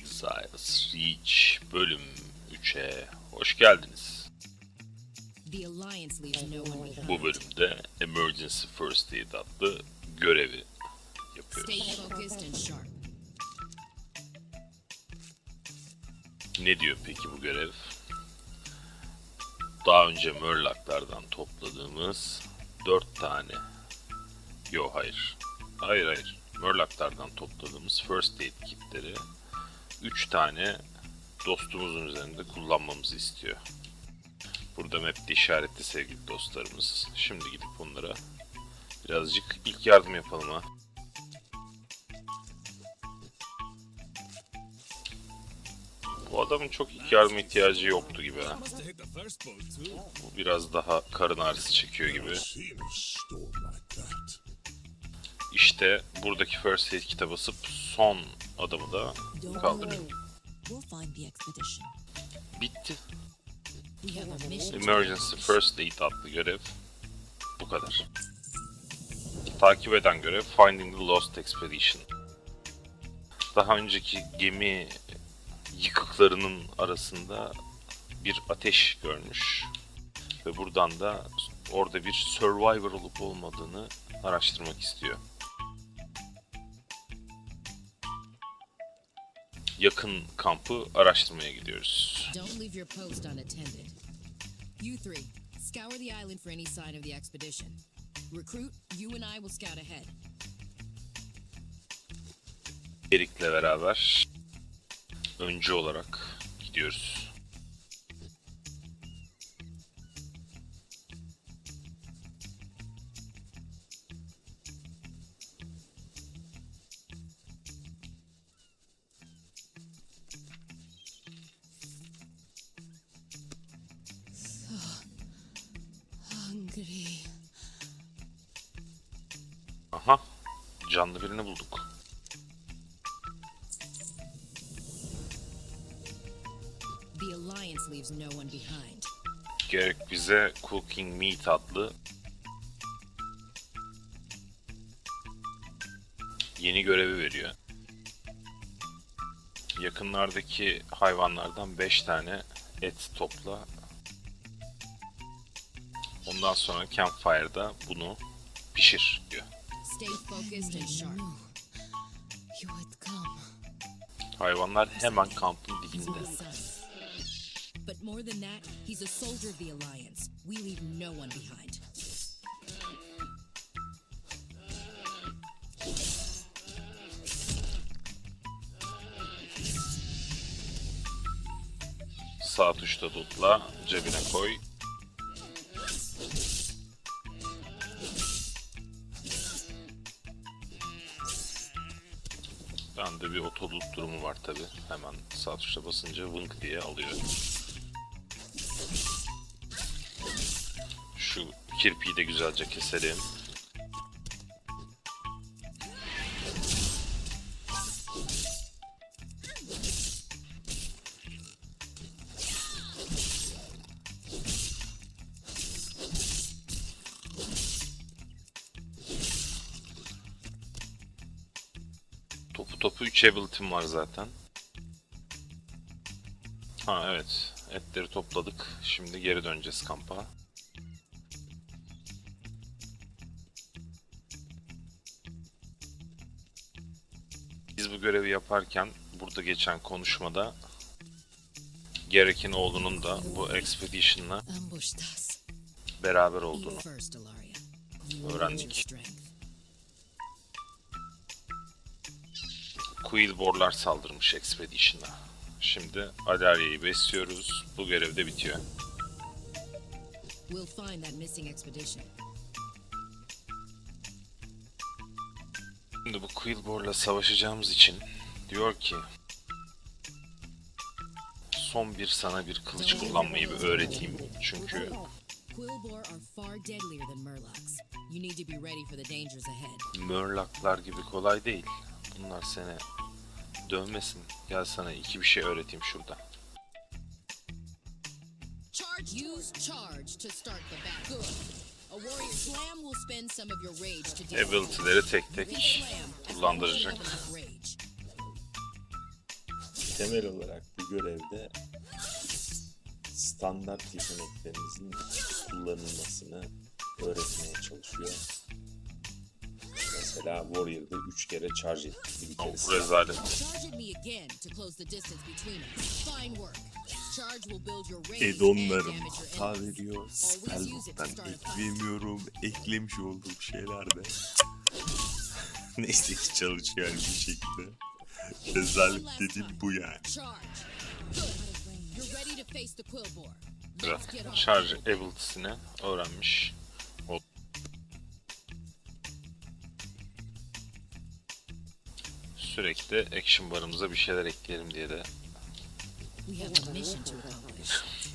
Exiles Reach bölüm 3'e hoş geldiniz. Bu bölümde Emergency First Aid adlı görevi yapıyoruz. Ne diyor peki bu görev? Daha önce Murlock'lardan topladığımız 4 tane Yo hayır. Hayır hayır. Murlock'lardan topladığımız First Aid kitleri 3 tane dostumuzun üzerinde kullanmamızı istiyor. Burada map'te işaretli sevgili dostlarımız. Şimdi gidip onlara birazcık ilk yardım yapalım ha. Bu adamın çok ilk yardım ihtiyacı yoktu gibi ha. Bu biraz daha karın ağrısı çekiyor gibi. İşte buradaki First Aid kit'e basıp son adamı da kaldırıyor. Bitti. Emergency First Aid adlı görev bu kadar. Takip eden görev Finding the Lost Expedition. Daha önceki gemi yıkıklarının arasında bir ateş görmüş ve buradan da orada bir survivor olup olmadığını araştırmak istiyor. Yakın kampı araştırmaya gidiyoruz. Don't leave your post unattended. You three, scour the island for any sign of the expedition. Recruit, you and I will scout ahead. Erik'le beraber öncü olarak gidiyoruz. Aha, canlı birini bulduk. Gerek bize Cooking Meat adlı yeni görevi veriyor. Yakınlardaki hayvanlardan 5 tane et topla. Ondan sonra campfire'da bunu pişir diyor. Stay focused and sharp. You had come. Hayvanlar hemen kampın dibinde. But more than that, he's a soldier of the Alliance. We leave no one behind. Sağ tuşta tutla, cebine koy. Bende bir otolut durumu var tabi. Hemen sağ tuşa basınca vınk diye alıyor. Şu kirpiyi de güzelce keselim. Topu topu 3 ability'm var zaten. Ha evet. Etleri topladık. Şimdi geri döneceğiz kampa. Biz bu görevi yaparken burada geçen konuşmada Gerek'in oğlunun da bu expedition'la beraber olduğunu Öğrendik. Quillborlar saldırmış Expedition'a. Şimdi Adaria'yı besliyoruz. Bu görev de bitiyor. We'll find that missing expedition. Şimdi bu Quillbor'la savaşacağımız için diyor ki son bir sana bir kılıç kullanmayı bir öğreteyim. Çünkü. Murlock'lar gibi kolay değil. Bunlar seni dövmesin. Gel sana iki bir şey öğreteyim şurada. Ability'leri tek tek kullandıracak. temel olarak bu görevde standart yeteneklerinizin kullanılmasını öğretmeye çalışıyor. Mesela Warrior'da 3 kere charge etti. Bir Oh, kere bu rezalet. Charge at me again to close the distance between us. Fine work. Charge will build your range and Edonlarım hata veriyor. Spellbook'tan ekleyemiyorum. Eklemiş olduğum şeyler de. Neyse ki çalışıyor yani bir şekilde. Rezalet dediğim bu yani. Charge. Good. You're Sürekli action barımıza bir şeyler ekleyelim diye de.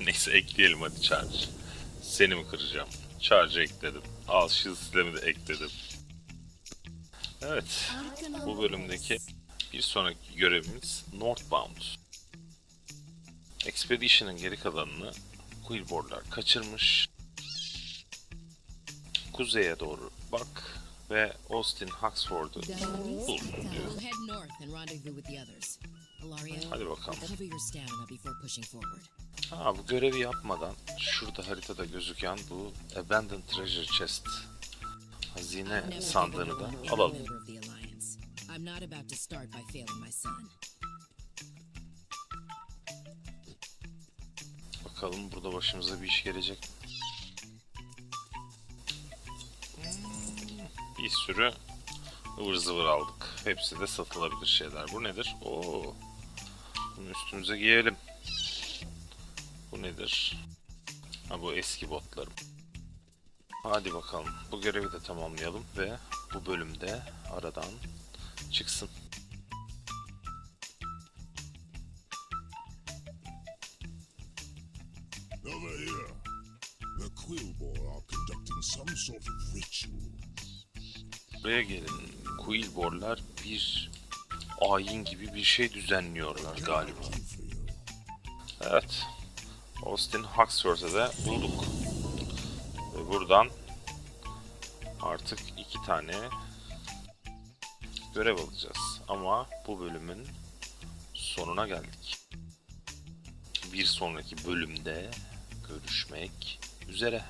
Neyse ekleyelim hadi charge. Seni mi kıracağım? Charge ekledim. Al shield sistemi de ekledim. Evet. Bu bölümdeki bir sonraki görevimiz Northbound. Expedition'ın geri kalanını Quillboard'lar kaçırmış. Kuzeye doğru bak ve Austin Huxford'u bul diyor. We'll head north and rendezvous with the others. Ilaria, Hadi bakalım. Ha bu görevi yapmadan şurada haritada gözüken bu Abandoned Treasure Chest hazine sandığını da alalım. Bakalım burada başımıza bir iş gelecek. Hmm, Bir sürü ıvır zıvır aldık. Hepsi de satılabilir şeyler. Bu nedir? Oo. Bunu üstümüze giyelim. Bu nedir? Ha bu eski botlarım. Hadi bakalım. Bu görevi de tamamlayalım ve bu bölümde aradan çıksın. Buraya gelin. Quillborlar bir ayin gibi bir şey düzenliyorlar galiba. Evet. Austin Huxworth'ı da bulduk. Ve buradan artık iki tane görev alacağız. Ama bu bölümün sonuna geldik. Bir sonraki bölümde görüşmek üzere.